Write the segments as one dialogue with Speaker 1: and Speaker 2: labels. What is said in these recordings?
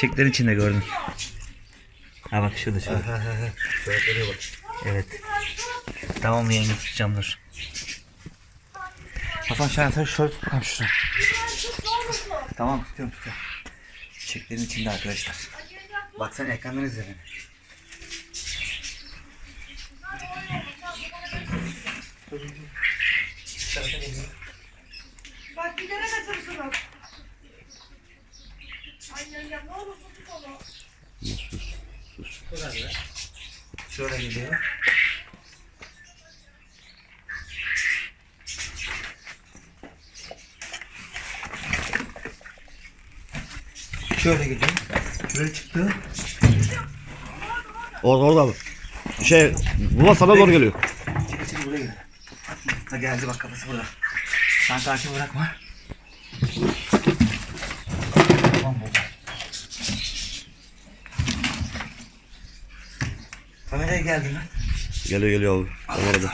Speaker 1: Çiçeklerin içinde gördüm. Ha bak şurada şurada.
Speaker 2: Bak.
Speaker 1: Evet. Tamam mı yenge tutacağım dur. Hasan sen sen şöyle tut bakalım. Tamam tutuyorum tutuyorum. Çiçeklerin içinde arkadaşlar. Bak sen ekrandan izle beni.
Speaker 3: Bak gidene kaçırsın. Ay tut onu.
Speaker 1: Şöyle gidiyor. Şöyle gidiyor. Şuraya çıktı.
Speaker 2: Orada orada abi. Şey, buna sana doğru geliyor.
Speaker 1: Çekil çekil buraya gel. Ha geldi bak kafası burada. Sen takip bırakma. Tamam bu. Kameraya geldi lan.
Speaker 2: Geliyor geliyor abi. Tam orada.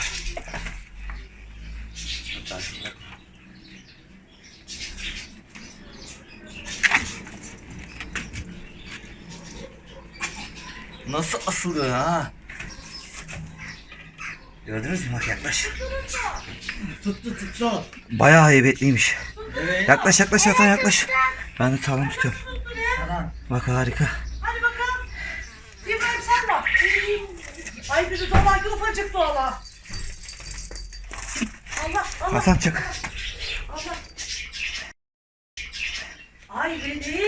Speaker 1: Nasıl asılıyor ha? Gördünüz mü bak yaklaş.
Speaker 4: Tuttu tuttu.
Speaker 1: Bayağı heybetliymiş.
Speaker 4: Evet.
Speaker 1: Yaklaş yaklaş Hasan yaklaş. Ben de sağlam tutuyorum.
Speaker 4: Tamam.
Speaker 1: Bak harika.
Speaker 3: Hadi bakalım. İbrahim sen bak. Ay bizi dolar ki ufacık dolar. Allah Allah
Speaker 1: Hasan çık.
Speaker 3: Allah. Ay beni.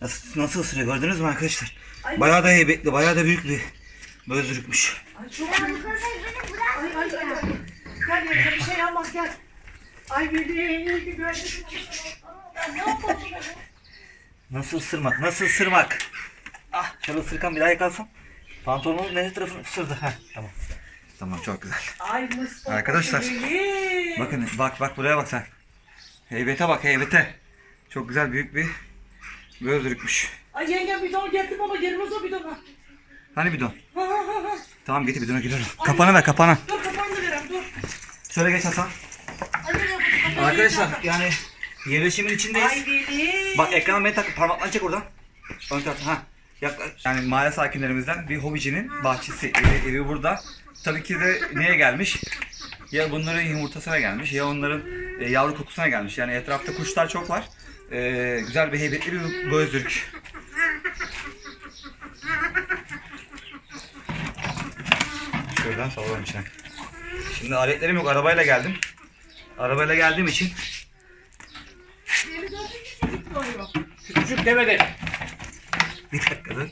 Speaker 1: Nasıl, nasıl ısırıyor gördünüz mü arkadaşlar?
Speaker 3: Ay.
Speaker 1: Bayağı da heybetli, bayağı da büyük bir bözürükmüş.
Speaker 3: Ay çok ay ay ay. ay. Gel yerine bir şey almaz gel. Ay beni iyi ki gördüm. Ben ne yapalım?
Speaker 1: Nasıl ısırmak, nasıl ısırmak? Ah, şöyle ısırırken bir daha yakalasam. Pantolonun ne tarafını ısırdı. Heh, tamam. Tamam çok güzel.
Speaker 3: Ay Mustafa.
Speaker 1: Arkadaşlar. Bakın bak bak buraya bak sen. Heybete bak heybete. Çok güzel büyük bir bözürükmüş.
Speaker 3: Ay yengem bidon getirdim ama gelmez o bidona.
Speaker 1: Hani bidon? Tamam getir bidona girelim. Kapana ver kapana.
Speaker 3: Dur kapağını da verem dur.
Speaker 1: Şöyle geç Hasan.
Speaker 3: Ay,
Speaker 1: Arkadaşlar yani yerleşimin içindeyiz.
Speaker 3: Ay.
Speaker 1: Bak ekrana beni tak parmaklarını çek oradan. Ön tarafı ha. Yaklaş. Yani mahalle sakinlerimizden bir hobicinin bahçesi, evi, evi burada. Tabii ki de neye gelmiş? Ya bunların yumurtasına gelmiş ya onların e, yavru kokusuna gelmiş. Yani etrafta kuşlar çok var. E, güzel bir heybetli bir bozürk. Şuradan salalım içine. Şimdi aletlerim yok. Arabayla geldim. Arabayla geldiğim için
Speaker 4: Küçük demedi.
Speaker 1: Bir dakika dur.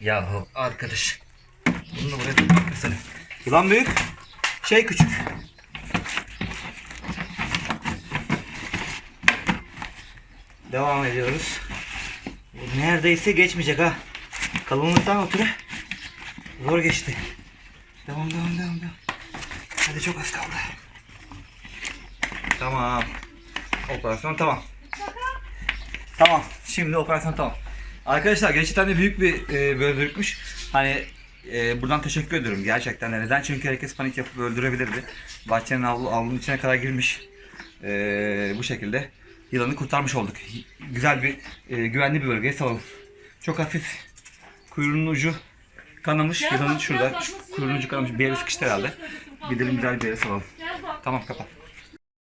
Speaker 1: Yahu arkadaş. Bunu da buraya tutmasana. Yılan büyük. Şey küçük. Devam ediyoruz. Bu neredeyse geçmeyecek ha. Kalınlıktan ötürü zor geçti. Devam devam devam devam. Hadi çok az kaldı. Tamam. Operasyon tamam. Tamam. Şimdi operasyon tamam. Arkadaşlar gerçekten de büyük bir e, böldürükmüş. Hani e, buradan teşekkür ediyorum gerçekten de. Neden? Çünkü herkes panik yapıp öldürebilirdi. Bahçenin avlu, avlunun içine kadar girmiş. E, bu şekilde yılanı kurtarmış olduk. Güzel bir, e, güvenli bir bölgeye salalım. Çok hafif kuyruğunun ucu kanamış. Yılanın şurada şu kuyruğun ucu kanamış. Bir yere sıkıştı herhalde. Gidelim güzel bir yere salalım. Tamam kapat.